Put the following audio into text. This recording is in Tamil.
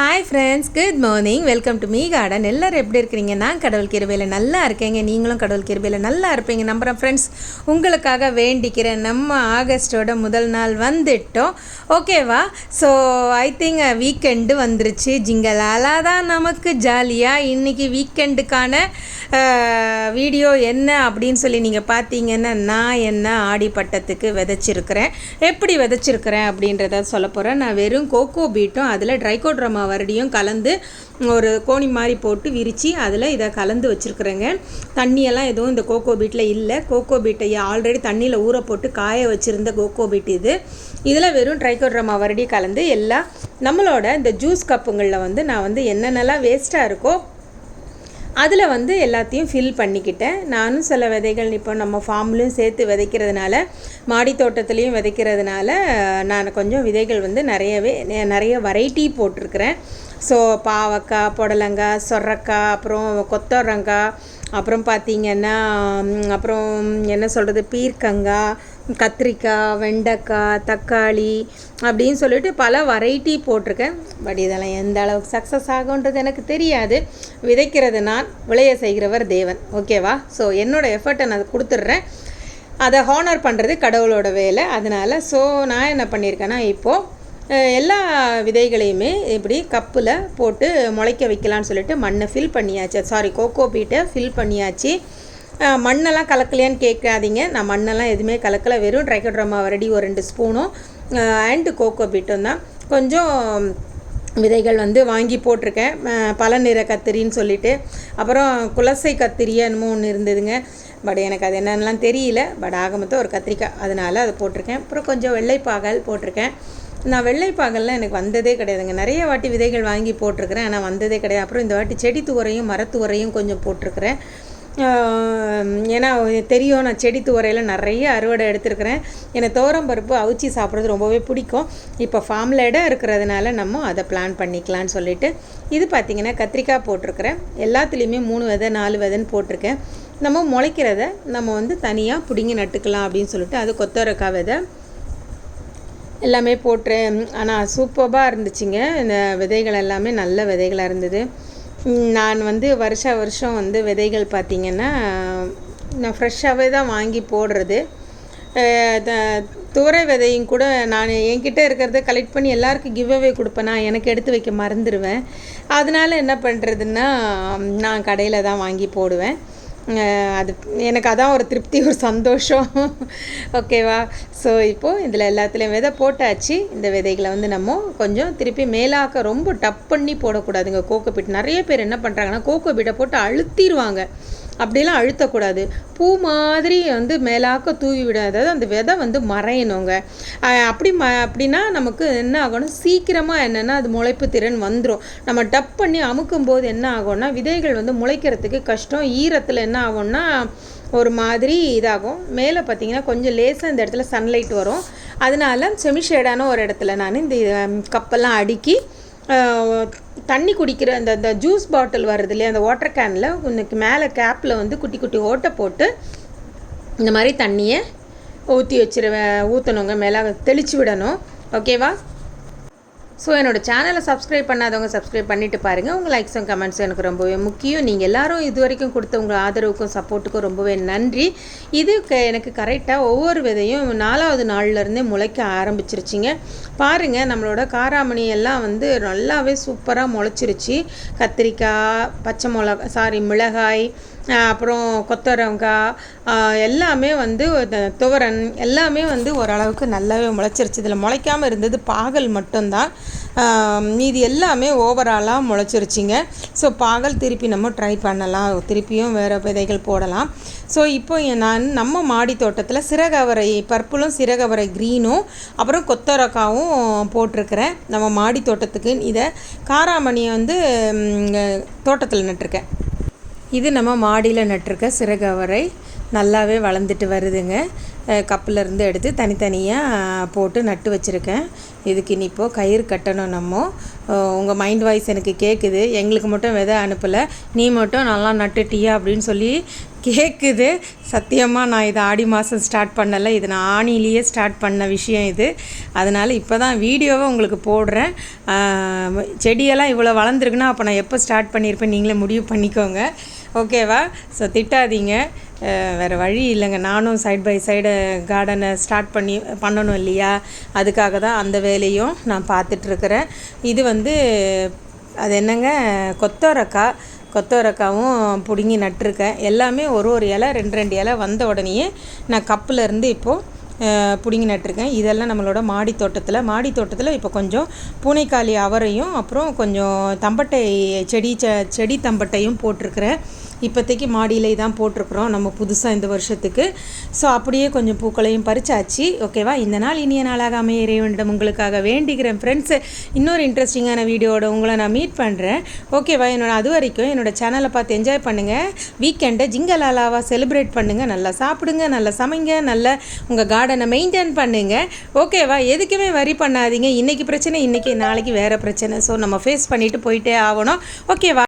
Hi friends good morning welcome to me garden எல்லோரும் எப்படி இருக்கிறீங்க? நான் கடவுள் கிருபையில் நல்லா இருக்கேங்க. நீங்களும் கடவுள் கிருபையில் நல்லா இருப்பீங்க. நம்புகிறேன் ஃப்ரெண்ட்ஸ் உங்களுக்காக வேண்டிக்கிறேன் நம்ம ஆகஸ்டோட முதல் நாள் வந்துட்டோம். ஓகேவா ஸோ ஐ திங்க் வீக்கெண்டு வந்துருச்சு. ஜிங்கலாலா தான் நமக்கு ஜாலியாக இன்றைக்கி வீக்கெண்டுக்கான வீடியோ என்ன அப்படின்னு சொல்லி நீங்கள் பார்த்தீங்கன்னா நான் என்ன ஆடி பட்டத்துக்கு விதைச்சிருக்கிறேன் எப்படி விதைச்சிருக்கிறேன் அப்படின்றத சொல்ல போகிறேன் நான் வெறும் கோகோ பீட்டும் அதில் ட்ரைகோட்ரமா வரடியும் கலந்து ஒரு கோணி மாதிரி போட்டு விரித்து அதில் இதை கலந்து வச்சுருக்குறேங்க. தண்ணியெல்லாம் எதுவும் இந்த கோகோ பீட்டில் இல்லை. கோகோ பீட்டை ஆல்ரெடி தண்ணியில் ஊற போட்டு காய வச்சுருந்த கோகோ பீட் இது. இதில் வெறும் ட்ரைகோட்ரமா வரடி கலந்து எல்லா நம்மளோட இந்த ஜூஸ் கப்புங்களில் வந்து நான் வந்து என்னென்னலாம் வேஸ்ட்டாக இருக்கோ அதில் வந்து எல்லாத்தையும் ஃபில் பண்ணிக்கிட்டேன். நானும் சில விதைகள் இப்போ நம்ம ஃபார்ம்லேயும் சேர்த்து விதைக்கிறதுனால மாடி தோட்டத்துலேயும் விதைக்கிறதுனால நான் கொஞ்சம் விதைகள் வந்து நிறையவே நிறைய வெரைட்டி போட்டிருக்கிறேன். ஸோ பாவக்காய் புடலங்காய் சொரக்காய் அப்புறம் கொத்தவரங்காய் அப்புறம் பார்த்திங்கன்னா அப்புறம் என்ன சொல்கிறது பீர்க்கங்காய் கத்திரிக்காய் வெண்டைக்காய் தக்காளி அப்படின்னு சொல்லிட்டு பல வெரைட்டி போட்டிருக்கேன். பட் இதெல்லாம் எந்த அளவுக்கு சக்ஸஸ் ஆகுன்றது எனக்கு தெரியாது. விதைக்கிறது நான் விளைய செய்கிறவர் தேவன். ஓகேவா ஸோ என்னோடய எஃபர்ட்டை நான் கொடுத்துட்றேன். அதை ஹானர் பண்ணுறது கடவுளோட வேலை. அதனால் ஸோ நான் என்ன பண்ணியிருக்கேன்னா இப்போது எல்லா விதைகளையுமே இப்படி கப்பில் போட்டு முளைக்க வைக்கலான்னு சொல்லிட்டு மண்ணை ஃபில் பண்ணியாச்சு. சாரி கோகோ பீட்டை ஃபில் பண்ணியாச்சு. மண்ணெல்லாம் கலக்கலையான்னு கேட்காதீங்க. நான் மண்ணெல்லாம் எதுவுமே கலக்கலை. வெறும் ட்ரைக்கோட்ரமா வரடி ஒரு ரெண்டு ஸ்பூனும் அண்டு கோகோ பீட்டும் தான். கொஞ்சம் விதைகள் வந்து வாங்கி போட்டிருக்கேன். பல நிற கத்திரின்னு சொல்லிட்டு. அப்புறம் குலசை கத்திரி என்னமோ ஒன்று இருந்ததுங்க. பட் எனக்கு அது என்னென்னலாம் தெரியல. பட் ஆக மொத்தம் ஒரு கத்திரிக்காய். அதனால் அதை போட்டிருக்கேன். அப்புறம் கொஞ்சம் வெள்ளைப்பாகல் போட்டிருக்கேன். நான் வெள்ளைப்பாகல்லாம் எனக்கு வந்ததே கிடையாதுங்க. நிறைய வாட்டி விதைகள் வாங்கி போட்டிருக்கிறேன். ஆனால் வந்ததே கிடையாது. அப்புறம் இந்த வாட்டி செடி துவரையும் மரத்துவரையும் கொஞ்சம் போட்டிருக்கிறேன். ஏன்னா தெரியும் நான் செடி துவரையில் நிறைய அறுவடை எடுத்திருக்கிறேன். எனக்கு தோரம் பருப்பு அவிச்சி சாப்பிட்றது ரொம்பவே பிடிக்கும். இப்போ ஃபார்மில் இடம் இருக்கிறதுனால நம்ம அதை பிளான் பண்ணிக்கலான்னு சொல்லிட்டு இது பார்த்திங்கன்னா கத்திரிக்காய் போட்டிருக்கிறேன். எல்லாத்துலேயுமே மூணு விதை நாலு விதைன்னு போட்டிருக்கேன். நம்ம முளைக்கிறத நம்ம வந்து தனியாக பிடுங்கி நட்டுக்கலாம் அப்படின்னு சொல்லிட்டு அது கொத்தவரக்காய் விதை. எல்லாமே போட்டேன் ஆனால் சூப்பராக இருந்துச்சுங்க. இந்த விதைகள் எல்லாமே நல்ல விதைகளாக இருந்தது. நான் வந்து வருஷ வருஷம் வந்து விதைகள் பார்த்திங்கன்னா நான் ஃப்ரெஷ்ஷாகவே தான் வாங்கி போடுறது. துவரை விதையும் கூட நான் என்கிட்ட இருக்கிறத கலெக்ட் பண்ணி எல்லாருக்கும் கிவ் அவே கொடுப்பேன் நான் எனக்கு எடுத்து வைக்க மறந்துடுவேன் அதனால் என்ன பண்ணுறதுன்னா நான் கடையில் தான் வாங்கி போடுவேன். அது எனக்கு அதான் ஒரு திருப்தி ஒரு சந்தோஷம். ஓகேவா? ஸோ இப்போது இதில் எல்லாத்துலேயும் விதை போட்டாச்சு. இந்த விதைகளை வந்து நம்ம கொஞ்சம் திருப்பி மேலாக்க ரொம்ப டப் பண்ணி போடக்கூடாதுங்க. கோகோ பீட் நிறைய பேர் என்ன பண்ணுறாங்கன்னா கோகோ பீட்டை போட்டு அழுத்திடுவாங்க அப்படிலாம் அழுத்தக்கூடாது. பூ மாதிரி வந்து மேலாக்க தூவி விட அதாவது அந்த விதை வந்து மறையணுங்க. அப்படி ம அப்படின்னா நமக்கு என்ன ஆகணும்? சீக்கிரமாக என்னென்னா அது முளைப்பு திறன் வந்துடும் நம்ம டப் பண்ணி அமுக்கும் போது என்ன ஆகும்னா விதைகள் வந்து முளைக்கிறதுக்கு கஷ்டம். ஈரத்தில் என்ன ஆகும்னா ஒரு மாதிரி இதாகும். மேலே பார்த்தீங்கன்னா கொஞ்சம் லேசாக இந்த இடத்துல சன்லைட் வரும். அதனால செமிஷேடான ஒரு இடத்துல நான் இந்த கப்பெல்லாம் அடுக்கி தண்ணி குடிக்கிற அந்த அந்த ஜூஸ் பாட்டில் வருது இல்லையா அந்த வாட்டர் கேனில் உனக்கு மேலே கேப்பில் வந்து குட்டி குட்டி ஓட்டை போட்டு இந்த மாதிரி தண்ணியை ஊற்றி வச்சிருவேன் ஊற்றணுங்க மேலே தெளித்து விடணும். ஓகேவா ஸோ என்னோடய சேனலை சப்ஸ்கிரைப் பண்ணாதவங்க சப்ஸ்கிரைப் பண்ணிவிட்டு பாருங்கள் உங்கள் லைக்ஸும் கமெண்ட்ஸும் எனக்கு ரொம்பவே முக்கியம். நீங்கள் எல்லோரும் இது வரைக்கும் கொடுத்த உங்கள் ஆதரவுக்கும் சப்போர்ட்டுக்கும் ரொம்பவே நன்றி. இது எனக்கு கரெக்டாக ஒவ்வொரு விதையும் நாலாவது நாள்லேருந்தே முளைக்க ஆரம்பிச்சிருச்சிங்க. பாருங்கள் நம்மளோட காராமணி எல்லாம் வந்து நல்லாவே சூப்பராக முளைச்சிருச்சு. கத்திரிக்காய் பச்சை மிளகா சாரி மிளகாய் அப்புறம் கொத்தவரங்காய் எல்லாமே வந்து துவரன் எல்லாமே வந்து ஓரளவுக்கு நல்லாவே முளைச்சிருச்சு. இதில் முளைக்காமல் இருந்தது பாகல் மட்டும்தான். மீதி எல்லாமே ஓவராலாக முளைச்சிருச்சிங்க. ஸோ பாகல் திருப்பி நம்ம ட்ரை பண்ணலாம். திருப்பியும் வேறு விதைகள் போடலாம். ஸோ இப்போ நான் நம்ம மாடி தோட்டத்தில் சிறகவரை பர்பிளும் சிறகவரை க்ரீனும் அப்புறம் கொத்தரக்காவும் போட்டிருக்கிறேன். நம்ம மாடி தோட்டத்துக்கு இதை காராமணியை வந்து தோட்டத்தில் நட்டிருக்கேன். இது நம்ம மாடியில் நட்டிருக்க சிறகவரை நல்லாவே வளர்ந்துட்டு வருதுங்க. கப்பிலருந்து எடுத்து தனித்தனியாக போட்டு நட்டு வச்சுருக்கேன். இதுக்கு இனி இப்போது கயிறு கட்டணும் நம்ம. உங்கள் மைண்ட் வாய்ஸ் எனக்கு கேட்குது எங்களுக்கு மட்டும் விதை அனுப்பலை. நீ மட்டும் நல்லா நட்டுட்டியா அப்படின்னு சொல்லி கேட்குது சத்தியமாக நான் இதை ஆடி மாதம் ஸ்டார்ட் பண்ணலை. இது நான் ஆணிலேயே ஸ்டார்ட் பண்ண விஷயம் இது. அதனால் இப்போ தான் வீடியோவை உங்களுக்கு போடுறேன். செடியெல்லாம் இவ்வளோ வளர்ந்துருக்குன்னா அப்போ நான் எப்போ ஸ்டார்ட் பண்ணியிருப்பேன் நீங்களே முடிவு பண்ணிக்கோங்க. ஓகேவா? ஸோ திட்டாதீங்க. வேறு வழி இல்லைங்க. நானும் சைட் பை சைடு கார்டனை ஸ்டார்ட் பண்ணி பண்ணணும் இல்லையா? அதுக்காக தான் அந்த வேலையும் நான் பார்த்துட்ருக்குறேன். இது வந்து அது என்னங்க? கொத்தவரக்காய். கொத்தவரக்காவும் பிடுங்கி நட்டிருக்கேன். எல்லாமே ஒரு ஒரு இலை ரெண்டு ரெண்டு இலை வந்த உடனேயே நான் கப்பில் இருந்து இப்போது பிடுங்கி நட்டிருக்கேன். இதெல்லாம் நம்மளோட மாடி தோட்டத்தில். மாடி தோட்டத்தில் இப்போ கொஞ்சம் பூனைக்காளி அவரையும் அப்புறம் கொஞ்சம் தம்பட்டை செடி செ செடி தம்பட்டையும் போட்டிருக்கிறேன். இப்போதைக்கு மாடியிலே தான் போட்டிருக்குறோம் நம்ம புதுசாக இந்த வருஷத்துக்கு. ஸோ அப்படியே கொஞ்சம் பூக்களையும் பறிச்சாச்சு. ஓகேவா இந்த நாள் இனிய நாளாக அமைய இறைவனிடம் உங்களுக்காக வேண்டிக்கிறேன் ஃப்ரெண்ட்ஸு இன்னொரு இன்ட்ரெஸ்டிங்கான வீடியோட உங்களை நான் மீட் பண்ணுறேன் ஓகேவா என்னோட அது வரைக்கும் என்னோட சேனலை பார்த்து என்ஜாய் பண்ணுங்கள் வீக்கெண்டை ஜிங்கலாலாவாக செலிப்ரேட் பண்ணுங்கள் நல்லா சாப்பிடுங்க நல்லா சமைங்க நல்லா உங்கள் கார்டனை மெயின்டைன் பண்ணுங்கள் ஓகேவா எதுக்குமே வரி பண்ணாதீங்க. இன்றைக்கி பிரச்சனை இன்றைக்கி நாளைக்கு வேறு பிரச்சனை. ஸோ நம்ம ஃபேஸ் பண்ணிவிட்டு போயிட்டே ஆகணும். ஓகேவா